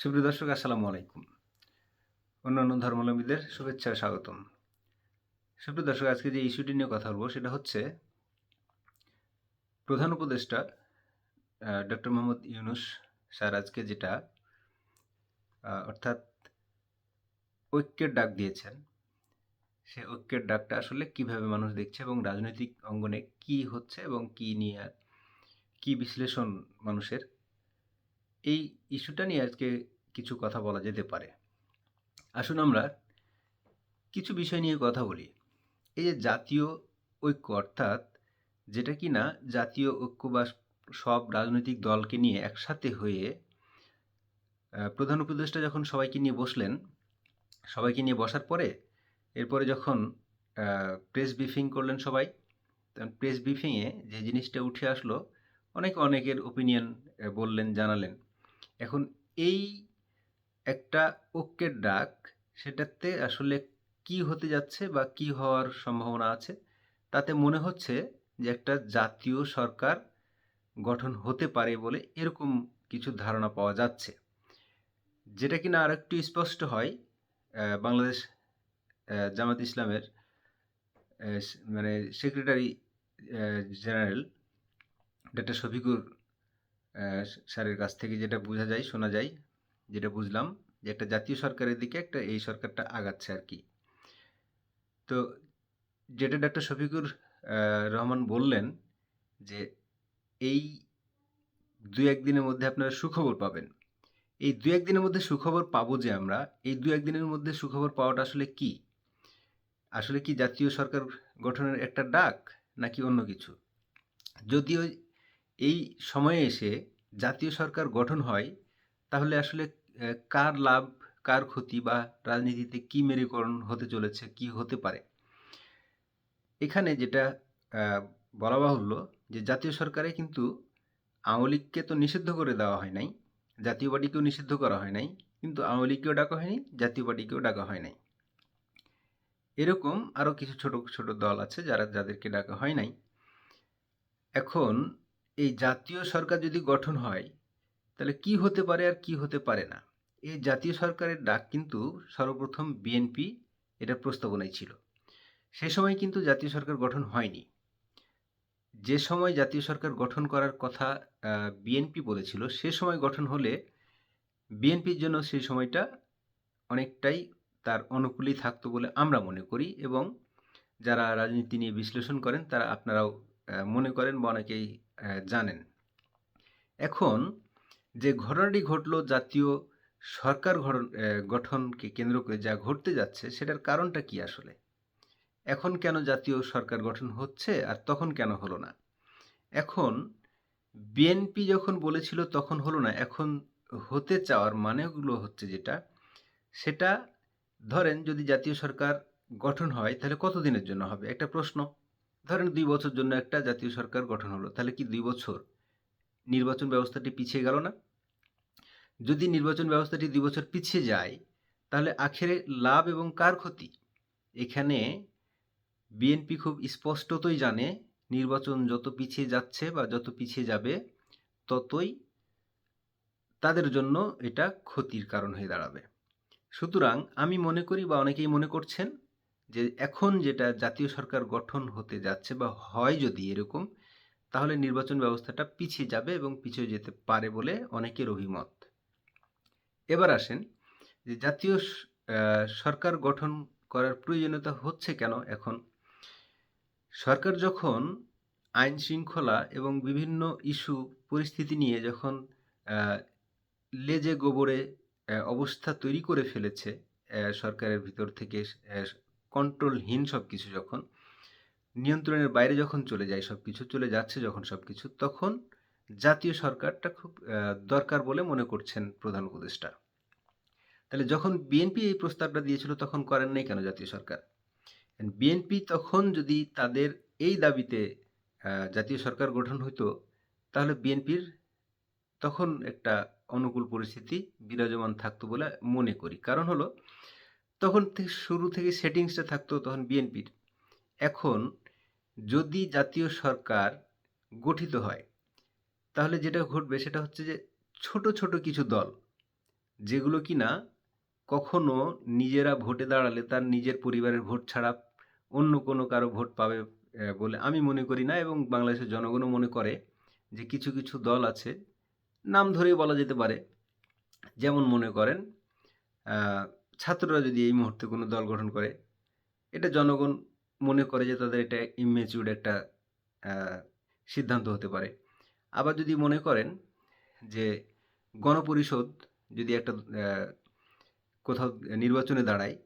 সুপ্রিয় দর্শক, আসসালামু আলাইকুম। অন্যান্য ধর্মাবলম্বীদের শুভেচ্ছা ও স্বাগতম। সুপ্রিয় দর্শক, আজকে যে ইস্যুটি নিয়ে কথা বলব, সেটা হচ্ছে প্রধান উপদেষ্টা ডক্টর মোহাম্মদ ইউনুস স্যার আজকে যেটা অর্থাৎ ঐক্যের ডাক দিয়েছেন। সে ঐক্যের ডাকটা আসলে কীভাবে মানুষ দেখছে এবং রাজনৈতিক অঙ্গনে কি হচ্ছে এবং কি নিয়ে, কি বিশ্লেষণ মানুষের এই ইস্যুটা নিয়ে আজকে কিছু কথা বলা যেতে পারে। আসুন আমরা কিছু বিষয় নিয়ে কথা বলি। এই যে জাতীয় ঐক্য অর্থাৎ যেটা কি না, জাতীয় ঐক্য বা সব রাজনৈতিক দলকে নিয়ে একসাথে হয়ে প্রধান উপদেষ্টা যখন সবাইকে নিয়ে বসলেন, সবাইকে নিয়ে বসার পরে এরপরে যখন প্রেস ব্রিফিং করলেন সবাই প্রেস ব্রিফিংয়ে যে জিনিসটা উঠে আসলো, অনেক অনেকের ওপিনিয়ন বললেন, জানালেন। এখন এই একটা ঐক্যের ডাক, সেটাতে আসলে কি হতে যাচ্ছে বা কি হওয়ার সম্ভাবনা আছে, তাতে মনে হচ্ছে যে একটা জাতীয় সরকার গঠন হতে পারে বলে এরকম কিছু ধারণা পাওয়া যাচ্ছে। যেটা কিনা আর একটু স্পষ্ট হয় বাংলাদেশ জামাত ইসলামের মানে সেক্রেটারি জেনারেল ডক্টর শফিকুর স্যারের কাছ থেকে যেটা বোঝা যায়, শোনা যায়, যেটা বুঝলাম যে একটা জাতীয় সরকারের দিকে একটা এই সরকারটা আগাচ্ছে আর কি। তো যেটা ডাক্তার শফিকুর রহমান বললেন যে এই দু একদিনের মধ্যে আপনারা সুখবর পাবেন। এই দু একদিনের মধ্যে সুখবর পাবো যে আমরা, এই দু একদিনের মধ্যে সুখবর পাওয়াটা আসলে কি? আসলে কি জাতীয় সরকার গঠনের একটা ডাক নাকি অন্য কিছু? যদিও এই সময়ে এসে জাতীয় সরকার গঠন হয়, তাহলে আসলে কার লাভ, কার ক্ষতি বা রাজনীতিতে কি মেরুকরণ হতে চলেছে, কি হতে পারে? এখানে যেটা বলা বাহুল্য যে জাতীয় সরকারে কিন্তু আওয়ামী লীগকে তো নিষিদ্ধ করে দেওয়া হয় নাই, জাতীয় পার্টিকেও নিষিদ্ধ করা হয় নাই, কিন্তু আওয়ামী লীগকেও ডাকা হয়নি, জাতীয় পার্টিকেও ডাকা হয় নাই। এরকম আরও কিছু ছোট ছোট দল আছে যারা, যাদেরকে ডাকা হয় নাই। এখন এই জাতীয় সরকার যদি গঠন হয়, তাহলে কি হতে পারে আর কি হতে পারে না? এই জাতীয় সরকারের ডাক কিন্তু সর্বপ্রথম বিএনপি এটা প্রস্তাবনায় ছিল। সে সময় কিন্তু জাতীয় সরকার গঠন হয়নি। যে সময় জাতীয় সরকার গঠন করার কথা বিএনপি বলেছিল, সে সময় গঠন হলে বিএনপির জন্য সেই সময়টা অনেকটাই তার অনুকূলেই থাকতো বলে আমরা মনে করি এবং যারা রাজনীতি নিয়ে বিশ্লেষণ করেন, তারা আপনারাও মনে করেন বা অনেকেই জানেন। এখন যে ঘটনাটি ঘটলো জাতীয় সরকার গঠন গঠনকে কেন্দ্র করে যা ঘটতে যাচ্ছে, সেটার কারণটা কি আসলে? এখন কেন জাতীয় সরকার গঠন হচ্ছে আর তখন কেন হলো না? এখন বিএনপি যখন বলেছিল তখন হলো না, এখন হতে চাওয়ার মানেগুলো হচ্ছে যেটা, সেটা ধরেন যদি জাতীয় সরকার গঠন হয় তাহলে কতদিনের জন্য হবে? একটা প্রশ্ন। ধরেন দুই বছর জন্য একটা জাতীয় সরকার গঠন হলো, তাহলে কি দুই বছর নির্বাচন ব্যবস্থাটি পিছিয়ে গেল না? যদি নির্বাচন ব্যবস্থাটি দুই বছর পিছিয়ে যায়, তাহলে আখেরে লাভ এবং কার ক্ষতি? এখানে বিএনপি খুব স্পষ্টতই জানে, নির্বাচন যত পিছিয়ে যাচ্ছে বা যত পিছিয়ে যাবে, ততই তাদের জন্য এটা ক্ষতির কারণ হয়ে দাঁড়াবে। সুতরাং আমি মনে করি বা অনেকেই মনে করছেন যে এখন যেটা জাতীয় সরকার গঠন হতে যাচ্ছে বা হয় যদি এরকম, তাহলে নির্বাচন ব্যবস্থাটা পিছিয়ে যাবে এবং পিছিয়ে যেতে পারে বলে অনেকের অভিমত। এবার আসেন, যে জাতীয় সরকার গঠন করার প্রয়োজনীয়তা হচ্ছে কেন এখন? সরকার যখন আইন শৃঙ্খলা এবং বিভিন্ন ইস্যু, পরিস্থিতি নিয়ে যখন লেজে গোবরে অবস্থা তৈরি করে ফেলেছে সরকারের ভিতর থেকে কন্ট্রোলহীন সব কিছু যখন নিয়ন্ত্রণের বাইরে যখন চলে যায় সব কিছু চলে যাচ্ছে যখন সব কিছু তখন জাতীয় সরকারটা খুব দরকার বলে মনে করছেন প্রধান উপদেষ্টা। তাহলে যখন বিএনপি এই প্রস্তাবটা দিয়েছিল তখন করেন নাই কেন জাতীয় সরকার? বিএনপি তখন যদি তাদের এই দাবিতে জাতীয় সরকার গঠন হতো তাহলে বিএনপির তখন একটা অনুকূল পরিস্থিতি বিরাজমান থাকতো বলে মনে করি। কারণ হলো তখন থেকে শুরু থেকে সেটিংসটা থাকতো তখন বিএনপির। এখন যদি জাতীয় সরকার গঠিত হয়, তাহলে যেটা ঘটবে সেটা হচ্ছে যে ছোট ছোট কিছু দল, যেগুলো কি না কখনো নিজেরা ভোটে দাঁড়ালে তার নিজের পরিবারের ভোট ছাড়া অন্য কোনো কারও ভোট পাবে বলে আমি মনে করি না এবং বাংলাদেশের জনগণও মনে করে যে কিছু কিছু দল আছে, নাম ধরেই বলা যেতে পারে। যেমন মনে করেন ছাত্ররা যদি এই মুহূর্তে কোনো দল গঠন করে, এটা জনগণ মনে করে যে তাদের এটা ইমেচিউর একটা সিদ্ধান্ত হতে পারে। আবার যদি মনে করেন যে গণপরিষদ যদি একটা কোথাও নির্বাচনে দাঁড়ায়,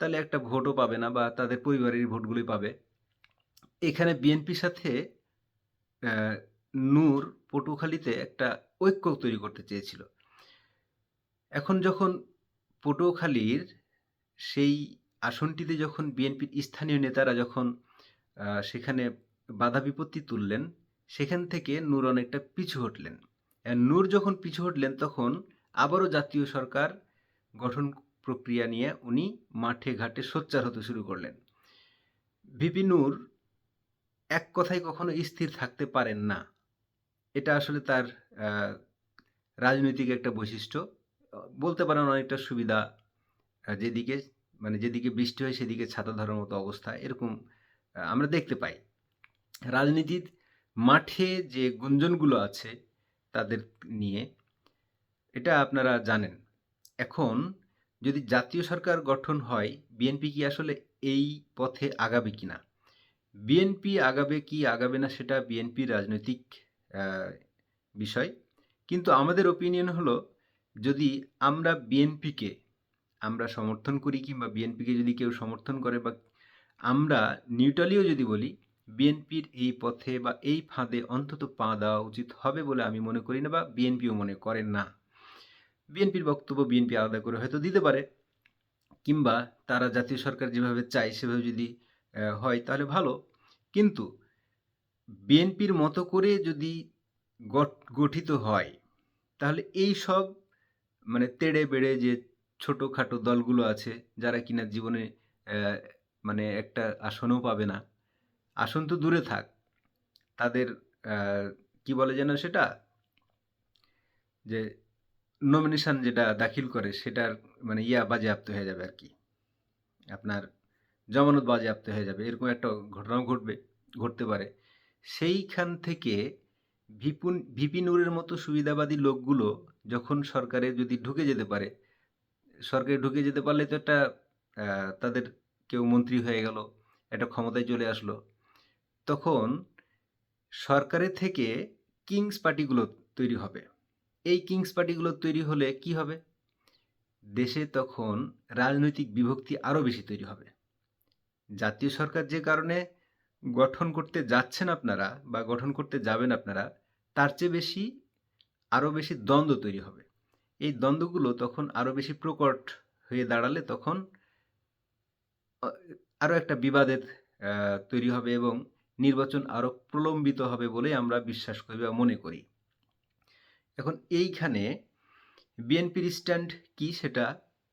তাহলে একটা ভোটও পাবে না বা তাদের পরিবারের ভোটগুলোই পাবে। এখানে বিএনপির সাথে নূর পটুখালীতে একটা ঐক্য তৈরি করতে চেয়েছিল। এখন যখন পটুখালীর সেই আসনটিতে যখন বিএনপির স্থানীয় নেতারা যখন সেখানে বাধা বিপত্তি তুললেন, সেখান থেকে নূর অনেকটা পিছু হটলেন। নূর যখন পিছু হটলেন তখন আবারও জাতীয় সরকার গঠন প্রক্রিয়া নিয়ে উনি মাঠে ঘাটে সোচ্চার হতে শুরু করলেন। ভিপি নূর এক কথায় কখনো স্থির থাকতে পারেন না। এটা আসলে তার রাজনৈতিক একটা বৈশিষ্ট্য। বলতে পারেন অনেকটা সুবিধা যেদিকে মানে যেদিকে বৃষ্টি হয় সেদিকে ছাতা ধরার মতো অবস্থা, এরকম আমরা দেখতে পাই। রাজনীতির মাঠে যে গুঞ্জনগুলো আছে তাদের নিয়ে, এটা আপনারা জানেন। এখন যদি জাতীয় সরকার গঠন হয়, বিএনপি কি আসলে এই পথে আগাবে কি না বিএনপি আগাবে কি আগাবে না সেটা বিএনপির রাজনৈতিক বিষয়। কিন্তু আমাদের ওপিনিয়ন হলো যদি আমরা বিএনপিকে আমরা সমর্থন করি কিংবা বিএনপিকে যদি কেউ সমর্থন করে বা আমরা নিউট্রালিও যদি বলি বিএনপির এই পথে বা এই ফাঁদে অন্তত পা দেওয়া উচিত হবে বলে আমি মনে করি না বা বিএনপিও মনে করে না। বিএনপির বক্তব্য বিএনপি আলাদা করে হয়তো দিতে পারে, কিংবা তারা জাতীয় সরকার যেভাবে চায় সেভাবে যদি হয় তাহলে ভালো। কিন্তু বিএনপির মতো করে যদি গঠিত হয়, তাহলে এই সব মানে তেড়ে বেড়ে যে ছোটোখাটো দলগুলো আছে, যারা কিনা জীবনে মানে একটা আসনও পাবে না, আসন তো দূরে থাক। তাদের কি বলে যেন সেটা? যে নমিনেশন যেটা দাখিল করে, সেটার মানে ইয়া বাজেয়াপ্ত হয়ে যাবে আর কি। আপনার জমানত বাজেয়াপ্ত হয়ে যাবে। এরকম একটা ঘটনাও ঘটবে, ঘটতে পারে। সেইখান থেকে ভিপুন, ভিপি নূরের মতো সুবিধাবাদী লোকগুলো যখন সরকারে যদি ঢুকে যেতে পারে, সরকারে ঢুকে যেতে পারলে তো একটা তাদের কেউ মন্ত্রী হয়ে গেল, একটা ক্ষমতায় চলে আসলো, তখন সরকারের থেকে কিংস পার্টিগুলো তৈরি হবে। এই কিংস পার্টিগুলো তৈরি হলে কি হবে? দেশে তখন রাজনৈতিক বিভক্তি আরও বেশি তৈরি হবে। জাতীয় সরকার যে কারণে গঠন করতে যাচ্ছেন আপনারা বা গঠন করতে যাবেন আপনারা, তার চেয়ে বেশি আরও বেশি দ্বন্দ্ব তৈরি হবে। এই দ্বন্দ্বগুলো তখন আরও বেশি প্রকট হয়ে দাঁড়ালে তখন আরও একটা বিবাদের তৈরি হবে এবং নির্বাচন আরও প্রলম্বিত হবে বলে আমরা বিশ্বাস করি বা মনে করি। এখন এইখানে বিএনপির স্ট্যান্ড কি সেটা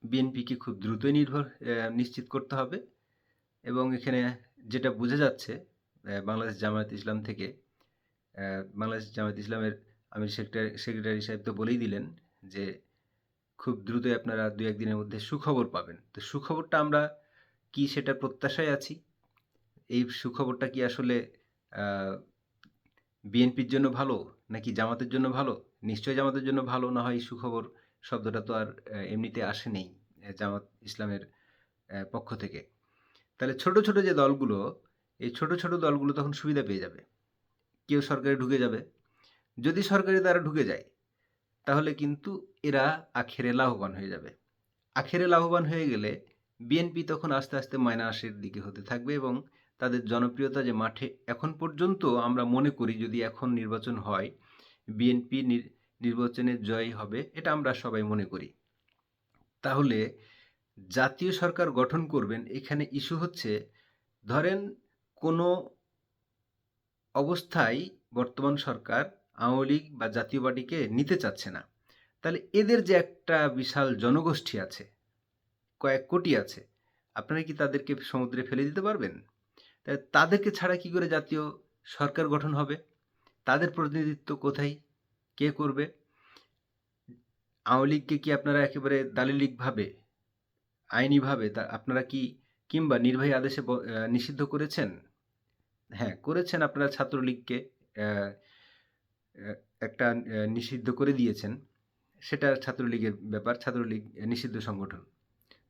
বিএনপিকে খুব দ্রুতই নির্ভর নিশ্চিত করতে হবে এবং এখানে যেটা বোঝা যাচ্ছে বাংলাদেশ জামায়াত ইসলাম থেকে বাংলাদেশ জামায়াত ইসলামের আমির সেক্রেটারি সেক্রেটারি সাহেব তো বলেই দিলেন যে খুব দ্রুতই আপনারা দু একদিনের মধ্যে সুখবর পাবেন। তো সুখবরটা আমরা কি সেটা প্রত্যাশায় আছি? এই সুখবরটা কি আসলে বিএনপির জন্য ভালো নাকি জামাতের জন্য ভালো? নিশ্চয়ই জামাতের জন্য ভালো, না হয় সুখবর শব্দটা তো আর এমনিতে আসে নেই জামাত ইসলামের পক্ষ থেকে। তাহলে ছোট ছোট যে দলগুলো, এই ছোট ছোট দলগুলো তখন সুবিধা পেয়ে যাবে। কেউ সরকারে ঢুকে যাবে যদি সরকারে তারা ঢুকে যায়, তাহলে কিন্তু এরা আখেরে লাভবান হয়ে যাবে। আখেরে লাভবান হয়ে গেলে বিএনপি তখন আস্তে আস্তে মাইনাসের দিকে হতে থাকবে এবং তাদের জনপ্রিয়তা যে মাঠে এখন পর্যন্ত আমরা মনে করি যদি এখন নির্বাচন হয় বিএনপি নির্বাচনে জয় হবে, এটা আমরা সবাই মনে করি। তাহলে জাতীয় সরকার গঠন করবেন, এখানে ইস্যু হচ্ছে, ধরেন কোনো অবস্থায় বর্তমান সরকার আওয়ামী লীগ বা জাতীয় পার্টিকে নিতে চাচ্ছে না। তাহলে এদের যে একটা বিশাল জনগোষ্ঠী আছে, কয়েক কোটি আছে, আপনারা কি তাদেরকে সমুদ্রে ফেলে দিতে পারবেন? তাদেরকে ছাড়া কি করে জাতীয় সরকার গঠন হবে? তাদের প্রতিনিধিত্ব কোথায়? কে করবে? আওয়ামী লীগকে কি আপনারা একেবারে দালিলিকভাবে আইনিভাবে তা আপনারা কি কিংবা নির্বাহী আদেশে নিষিদ্ধ করেছেন? হ্যাঁ করেছেন আপনারা ছাত্রলীগকে একটা নিষিদ্ধ করে দিয়েছেন। সেটা ছাত্রলীগের ব্যাপার, ছাত্রলীগ নিষিদ্ধ সংগঠন।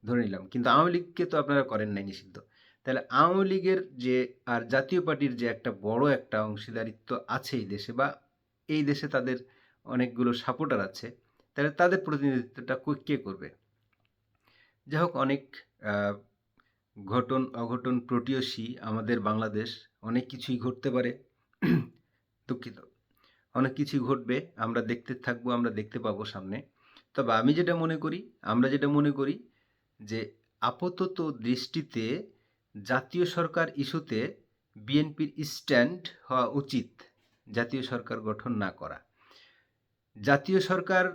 ধরে নিলাম। কিন্তু আওয়ামী লীগকে তো আপনারা করেন নাই নিষিদ্ধ। তাহলে আওয়ামী লীগের যে, আর জাতীয় পার্টির যে একটা বড় একটা অংশীদারিত্ব আছে এই দেশে বা এই দেশে তাদের অনেকগুলো সাপোর্টার আছে, তাহলে তাদের প্রতিনিধিত্বটা কে করবে? যাই হোক, অনেক ঘটন, অঘটন প্রটিয়সী আমাদের বাংলাদেশ। অনেক কিছুই ঘটতে পারে। দুঃখিত। অনেক কিছুই ঘটবে, আমরা দেখতে থাকব, আমরা দেখতে পাবো সামনে। তবে আমি যেটা মনে করি, আমরা যেটা মনে করি যে আপাতত দৃষ্টিতে জাতীয় সরকার ইস্যুতে বিএনপির স্ট্যান্ড হওয়া উচিত, জাতীয় সরকার গঠন না করা। জাতীয় সরকার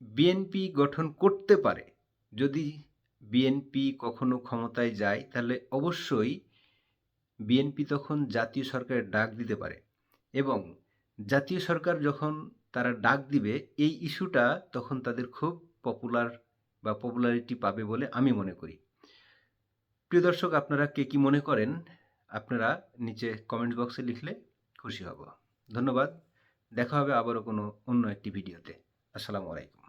বিএনপি গঠন করতে পারে, যদি বিএনপি কখনো ক্ষমতায় যায়, তাহলে অবশ্যই বিএনপি তখন জাতীয় সরকারের ডাক দিতে পারে। এবং জাতীয় সরকার যখন তারা ডাক দিবে, এই ইস্যুটা তখন তাদের খুব পপুলার বা পপুলারিটি পাবে বলে আমি মনে করি। প্রিয় দর্শক, আপনারা কে কি মনে করেন, আপনারা নিচে কমেন্ট বক্সে লিখলে খুশি হব। ধন্যবাদ। দেখা হবে আবারও কোনো অন্য একটি ভিডিওতে আসসালামু আলাইকুম।